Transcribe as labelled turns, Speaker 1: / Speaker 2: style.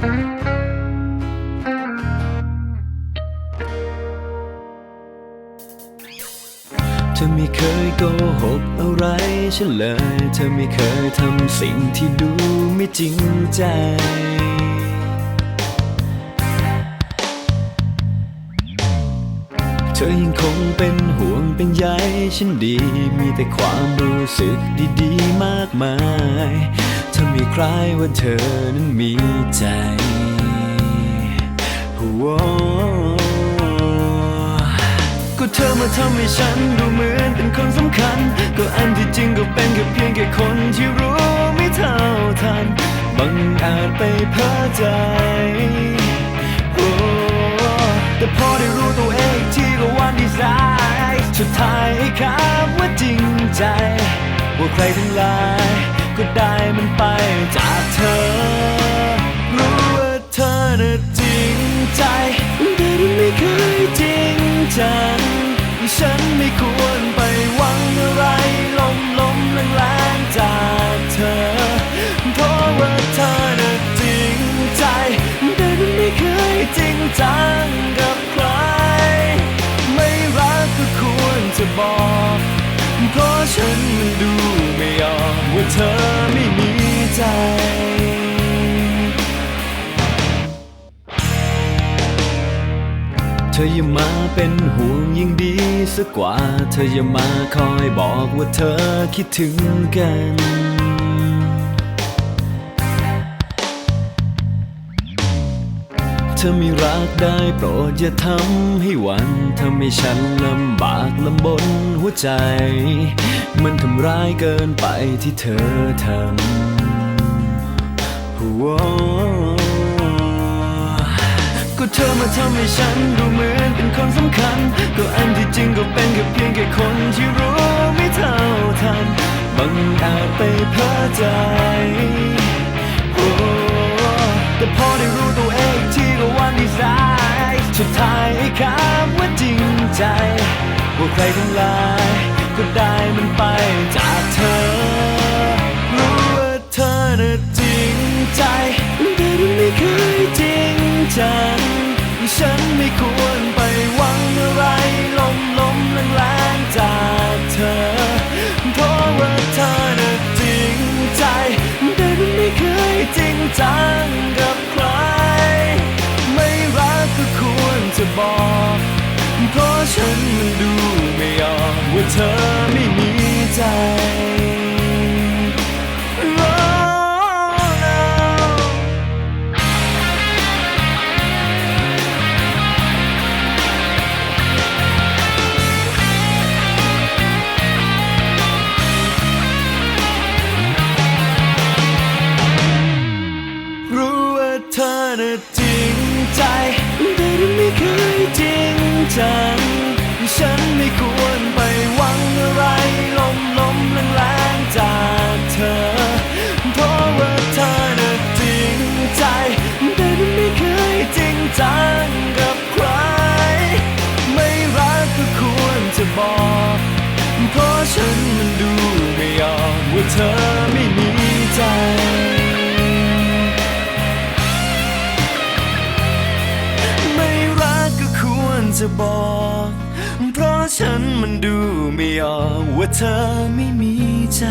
Speaker 1: เธอไม่เคยโกหกอะไรฉันเลย เธอไม่เคยทำสิ่งที่ดูไม่จริงใจ ธอยังคงเป็นห่วงเป็นใยฉันดี มีแต่ความรู้สึกดีๆมากมายเธอไม่คล้ายว่าเธอนั้นมีใจก็เธอมาทำให้ฉันดูเหมือนเป็นคนสำคัญ ก็อันที่จริงก็เป็นแค่เพียงแค่คนที่รู้ไม่เท่าทัน บังอาจไปเพ้อใจ สุดท้ายให้คำว่าจริงใจว่าใครทั้งหลายก็ได้มันไปจากเธอ รู้ว่าเธอนั้น เธอไม่มีใจเธออย่ามาเป็นห่วงยิ่งดีสักกว่า เธออย่ามาคอยบอกว่าเธอคิดถึงกัน ธอไม่รักได้โปรดอย่าทำให้วันทำให้ฉันลำบากลำบนหัวใจ มันทำร้ายเกินไปที่เธอทำโหก็เธอมาทำให้ฉันดูเหมือนเป็นคนสำคัญ ก็อันที่จริงก็เป็นแค่เพียงแค่คนที่รู้ไม่เท่าทันบังอาจไปเพ้อใจ ใจว่าใครทั้งหลายก็ได้มันไปจากเธอ รู้ว่าเธอน่ะจริงใจแต่ไม่เคยจริงจังฉันไม่ควรไปหวังอะไรลมลมแรงแรงจากเธอ เพราะว่าเธอน่ะจริงใจแต่ไม่เคยจริงจัง ฉันมันดูไม่ออกว่าเธอไม่มีใจรู้ว่าเธอน่ะจริงใจแต่ไม่เคยจริงจัง ฉันมันดูไม่ออกว่าเธอไม่มีใจไม่รักก็ควรจะบอก เพราะฉันมันดูไม่ออกว่าเธอไม่มีใจ